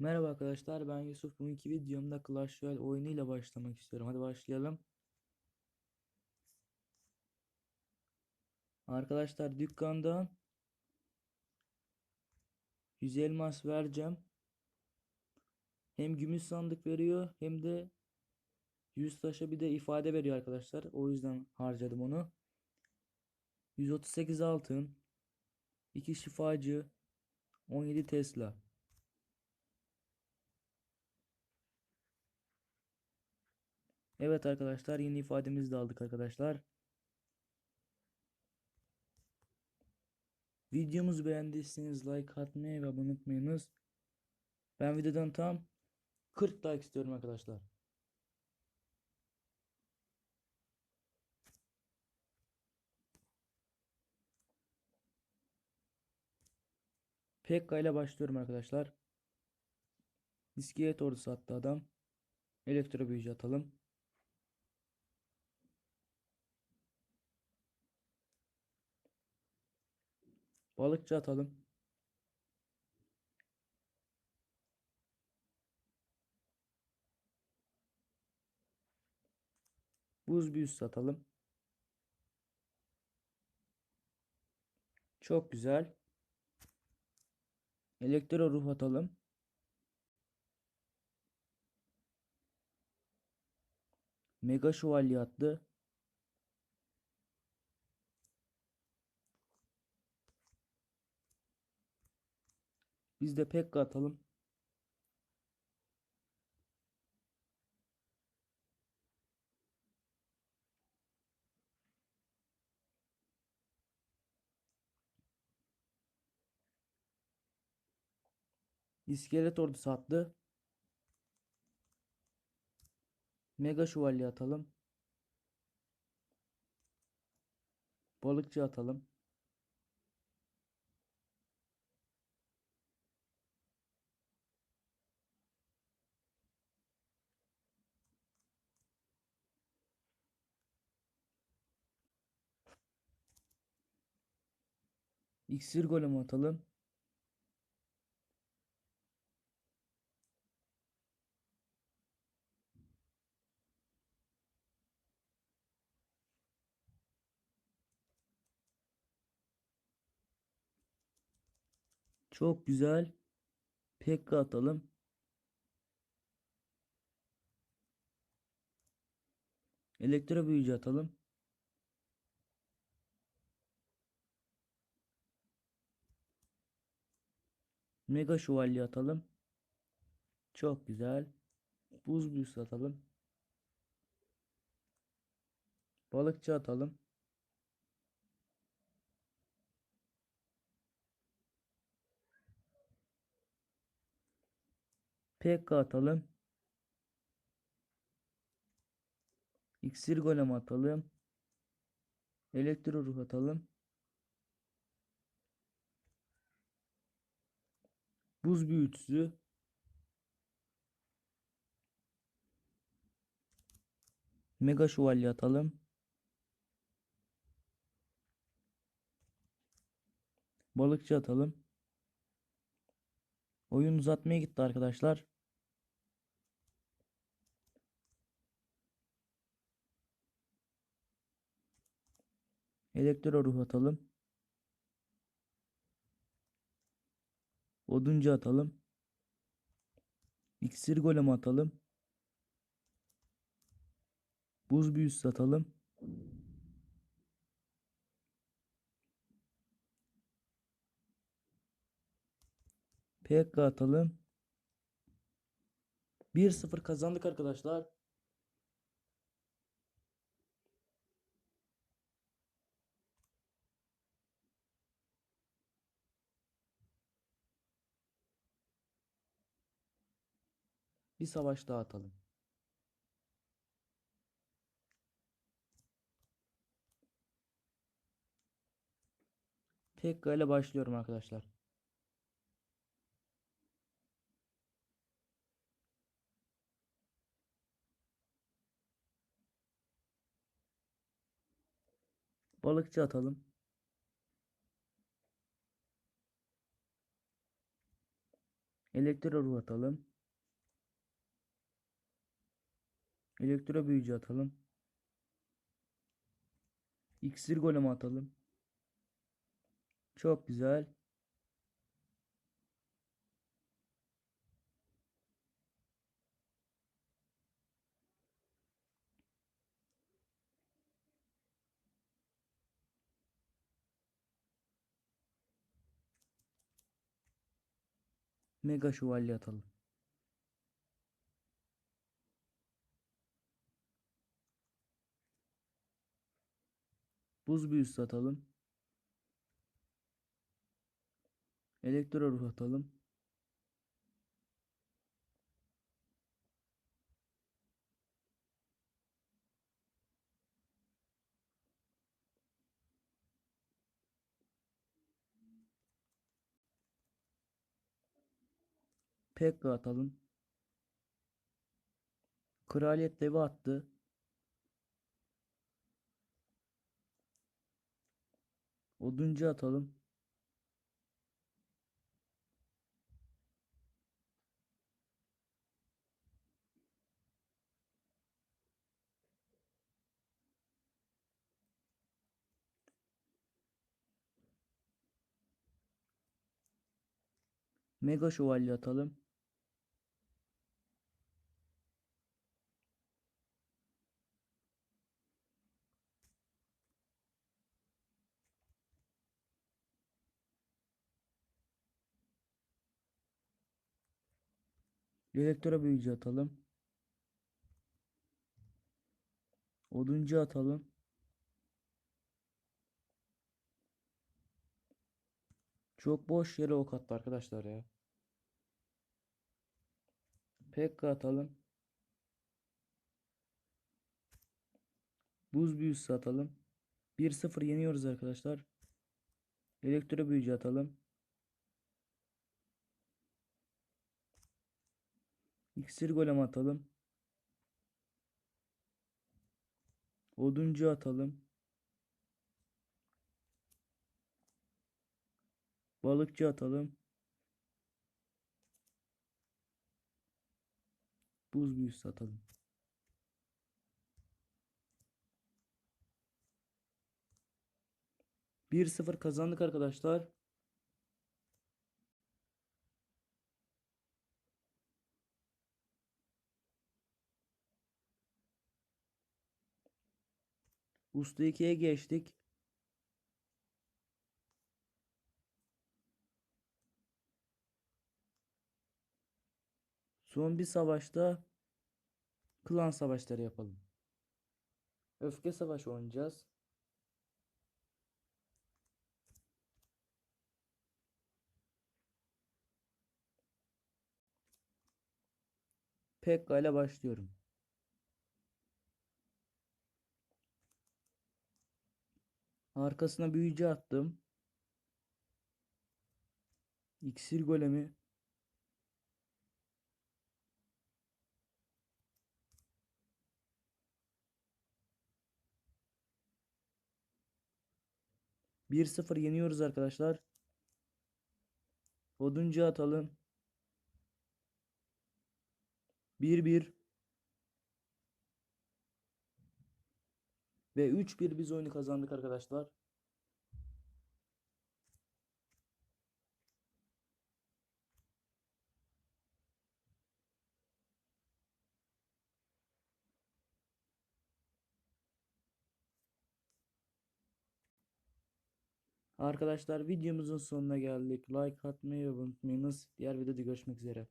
Merhaba arkadaşlar ben Yusuf. Bugünkü videomda Clash Royale oyunuyla başlamak istiyorum. Hadi başlayalım. Arkadaşlar dükkandan 100 elmas vereceğim. Hem gümüş sandık veriyor hem de 100 taşa bir de ifade veriyor arkadaşlar. O yüzden harcadım onu. 138 altın, 2 şifacı, 17 Tesla. Evet arkadaşlar yeni ifademizi de aldık arkadaşlar. Videomuzu beğendiyseniz like atmayı ve abone unutmayınız. Ben videodan tam 40 like istiyorum arkadaşlar. Pekka ile başlıyorum arkadaşlar. İskelet ordusu attı adam. Elektro büyücü atalım. Balıkçı atalım. Buz büyüsü atalım. Çok güzel. Elektro ruh atalım. Mega şövalye attı. Biz de Pekka atalım. İskelet ordusu attı. Mega şövalye atalım. Balıkçı atalım. İksir golem atalım. Çok güzel. Pekka atalım. Elektro büyücü atalım. Mega şövalye atalım. Çok güzel. Buz büyüsü atalım. Balıkçı atalım. Pekka atalım. İksir golem atalım. Elektro ruh atalım. Buz büyütüsü. Mega şövalye atalım. Balıkçı atalım. Oyun uzatmaya gitti arkadaşlar. Elektro ruh atalım. Oduncu atalım. İksir golem atalım. Buz büyüsü atalım. PK atalım. 1-0 kazandık arkadaşlar. Bir savaş daha atalım. Pekka ile başlıyorum arkadaşlar. Balıkçı atalım. Elektro atalım. Elektro büyücü atalım. İksir golemi atalım. Çok güzel. Mega şövalye atalım. Buz büyüsü atalım. Elektro ruh atalım. Pekka atalım. Kraliyet devi attı. Oduncu atalım. Mega şövalye atalım. Elektro büyücü atalım. Oduncu atalım. Çok boş yere ok attı arkadaşlar ya. Pekka atalım. Buz büyüsü atalım. 1-0 yeniyoruz arkadaşlar. Elektro büyücü atalım. İksir golem atalım. Oduncu atalım. Balıkçı atalım. Buz büyüsü atalım. Bir sıfır kazandık arkadaşlar. Usta 2'ye geçtik. Son bir savaşta klan savaşları yapalım. Öfke savaşı oynayacağız. Pekka ile başlıyorum. Arkasına büyücü attım. İksir golemi. Bir sıfır yeniyoruz arkadaşlar. Oduncu atalım. 1-1 ve 3-1 biz oyunu kazandık arkadaşlar. Arkadaşlar videomuzun sonuna geldik. Like atmayı unutmayınız. Diğer videoda görüşmek üzere.